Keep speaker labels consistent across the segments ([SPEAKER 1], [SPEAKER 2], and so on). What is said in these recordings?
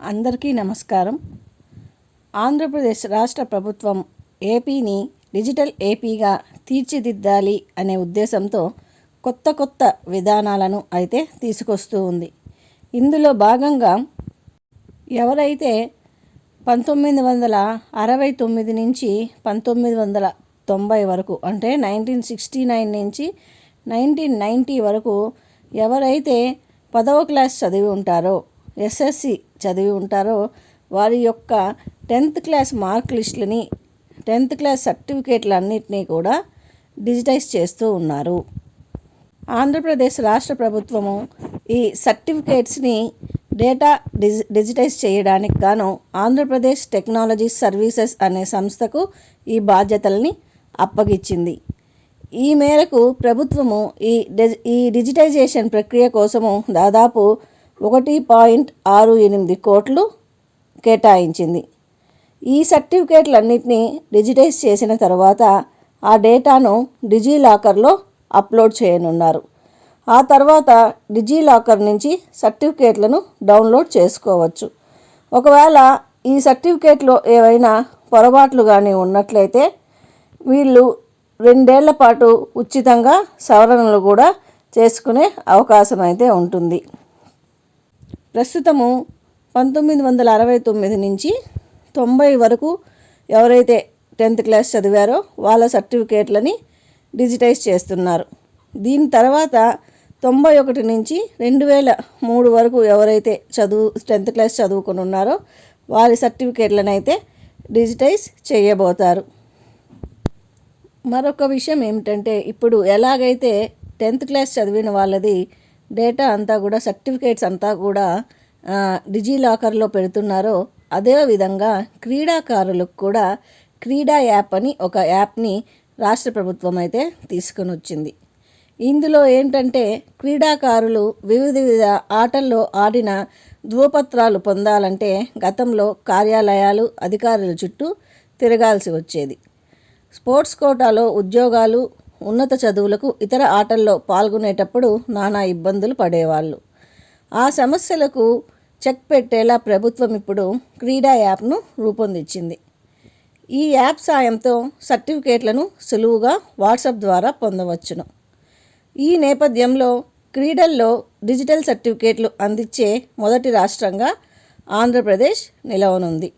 [SPEAKER 1] అందరికీ నమస్కారం. ఆంధ్రప్రదేశ్ రాష్ట్ర ప్రభుత్వం ఏపీని డిజిటల్ ఏపీగా తీర్చిదిద్దాలి అనే ఉద్దేశంతో కొత్త కొత్త విధానాలను అయితే తీసుకొస్తూ ఉంది. ఇందులో భాగంగా ఎవరైతే పంతొమ్మిది వందల అరవై తొమ్మిది నుంచి పంతొమ్మిది వందల తొంభై వరకు అంటే నైన్టీన్ సిక్స్టీ నైన్ నుంచి నైన్టీన్ నైంటీ వరకు ఎవరైతే పదవ క్లాస్ చదివి ఉంటారో ఎస్ఎస్సి చదివి ఉంటారో వారి యొక్క టెన్త్ క్లాస్ మార్క్ లిస్టులని టెన్త్ క్లాస్ సర్టిఫికేట్లన్నింటినీ కూడా డిజిటైజ్ చేస్తూ ఉన్నారు. ఆంధ్రప్రదేశ్ రాష్ట్ర ప్రభుత్వము ఈ సర్టిఫికేట్స్ని డేటా డిజి డిజిటైజ్ చేయడానికి గాను ఆంధ్రప్రదేశ్ టెక్నాలజీ సర్వీసెస్ అనే సంస్థకు ఈ బాధ్యతల్ని అప్పగించింది. ఈ మేరకు ప్రభుత్వము ఈ ఈ డిజిటైజేషన్ ప్రక్రియ కోసము దాదాపు ఒకటి పాయింట్ ఆరు ఎనిమిది కోట్లు కేటాయించింది. ఈ సర్టిఫికేట్లన్నింటినీ డిజిటైజ్ చేసిన తర్వాత ఆ డేటాను డిజీలాకర్లో అప్లోడ్ చేయనున్నారు. ఆ తర్వాత డిజీలాకర్ నుంచి సర్టిఫికేట్లను డౌన్లోడ్ చేసుకోవచ్చు. ఒకవేళ ఈ సర్టిఫికేట్లో ఏవైనా పొరపాట్లు కానీ ఉన్నట్లయితే వీళ్ళు రెండేళ్ళ పాటు ఉచితంగా సవరణలు కూడా చేసుకునే అవకాశం అయితే ఉంటుంది. ప్రస్తుతము పంతొమ్మిది వందల అరవై తొమ్మిది నుంచి తొంభై వరకు ఎవరైతే టెన్త్ క్లాస్ చదివారో వాళ్ళ సర్టిఫికేట్లని డిజిటైజ్ చేస్తున్నారు. దీని తర్వాత తొంభై ఒకటి నుంచి రెండు వేల మూడు వరకు ఎవరైతే చదువు టెన్త్ క్లాస్ చదువుకొని ఉన్నారో వారి సర్టిఫికేట్లను అయితే డిజిటైజ్ చేయబోతారు. మరొక విషయం ఏమిటంటే ఇప్పుడు ఎలాగైతే టెన్త్ క్లాస్ చదివిన వాళ్ళది డేటా అంతా కూడా సర్టిఫికేట్స్ అంతా కూడా డిజిలాకర్లో పెడుతున్నారో అదే విధంగా క్రీడాకారులకు కూడా క్రీడా యాప్ అని ఒక యాప్ని రాష్ట్ర ప్రభుత్వం అయితే తీసుకొని వచ్చింది ఇందులో ఏంటంటే క్రీడాకారులు వివిధ వివిధ ఆటల్లో ఆడిన ధ్రువపత్రాలు పొందాలంటే గతంలో కార్యాలయాలు అధికారుల చుట్టూ తిరగాల్సి వచ్చేది. స్పోర్ట్స్ కోటాలో ఉద్యోగాలు ఉన్నత చదువులకు ఇతర ఆటల్లో పాల్గొనేటప్పుడు నానా ఇబ్బందులు పడేవాళ్ళు. ఆ సమస్యలకు చెక్ పెట్టేలా ప్రభుత్వం ఇప్పుడు క్రీడా యాప్ను రూపొందించింది. ఈ యాప్ సాయంతో సర్టిఫికేట్లను సులువుగా వాట్సాప్ ద్వారా పొందవచ్చును. ఈ నేపథ్యంలో క్రీడల్లో డిజిటల్ సర్టిఫికేట్లు అందించే మొదటి రాష్ట్రంగా ఆంధ్రప్రదేశ్ నిలవనుంది.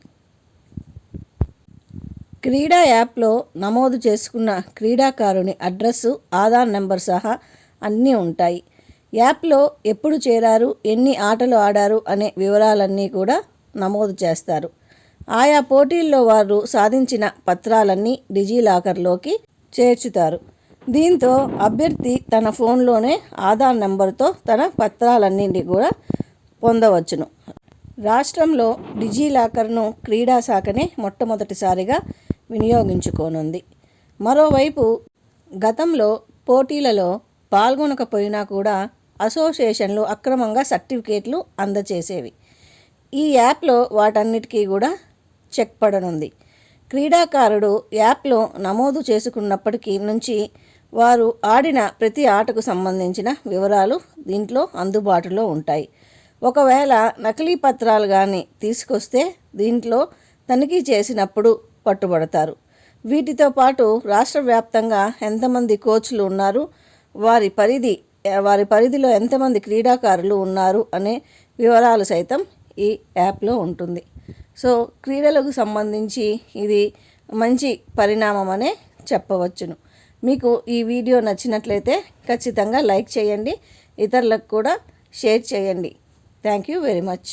[SPEAKER 1] క్రీడా యాప్లో నమోదు చేసుకున్న క్రీడాకారుని అడ్రస్సు ఆధార్ నెంబర్ సహా అన్నీ ఉంటాయి. యాప్లో ఎప్పుడు చేరారు ఎన్ని ఆటలు ఆడారు అనే వివరాలన్నీ కూడా నమోదు చేస్తారు. ఆయా పోటీల్లో వారు సాధించిన పత్రాలన్నీ డిజిలాకర్లోకి చేర్చుతారు. దీంతో అభ్యర్థి తన ఫోన్లోనే ఆధార్ నెంబర్తో తన పత్రాలన్నింటినీ కూడా పొందవచ్చును. రాష్ట్రంలో డిజిలాకర్ను క్రీడా శాఖనే మొట్టమొదటిసారిగా వినియోగించుకోనుంది. మరోవైపు గతంలో పోటీలలో పాల్గొనకపోయినా కూడా అసోసియేషన్లు అక్రమంగా సర్టిఫికేట్లు అందచేసేవి. ఈ యాప్లో వాటన్నిటికీ కూడా చెక్ పడనుంది. క్రీడాకారుడు యాప్లో నమోదు చేసుకున్నప్పటికీ నుంచి వారు ఆడిన ప్రతి ఆటకు సంబంధించిన వివరాలు దీంట్లో అందుబాటులో ఉంటాయి. ఒకవేళ నకిలీ పత్రాలు కానీ తీసుకొస్తే దీంట్లో తనిఖీ చేసినప్పుడు పట్టుబడతారు. వీటితో పాటు రాష్ట్ర వ్యాప్తంగా ఎంతమంది కోచ్లు ఉన్నారు వారి పరిధి వారి పరిధిలో ఎంతమంది క్రీడాకారులు ఉన్నారు అనే వివరాలు సైతం ఈ యాప్లో ఉంటుంది. సో క్రీడలకు సంబంధించి ఇది మంచి పరిణామం అనే చెప్పవచ్చును. మీకు ఈ వీడియో నచ్చినట్లయితే ఖచ్చితంగా లైక్ చేయండి ఇతరులకు కూడా షేర్ చేయండి. Thank you very much.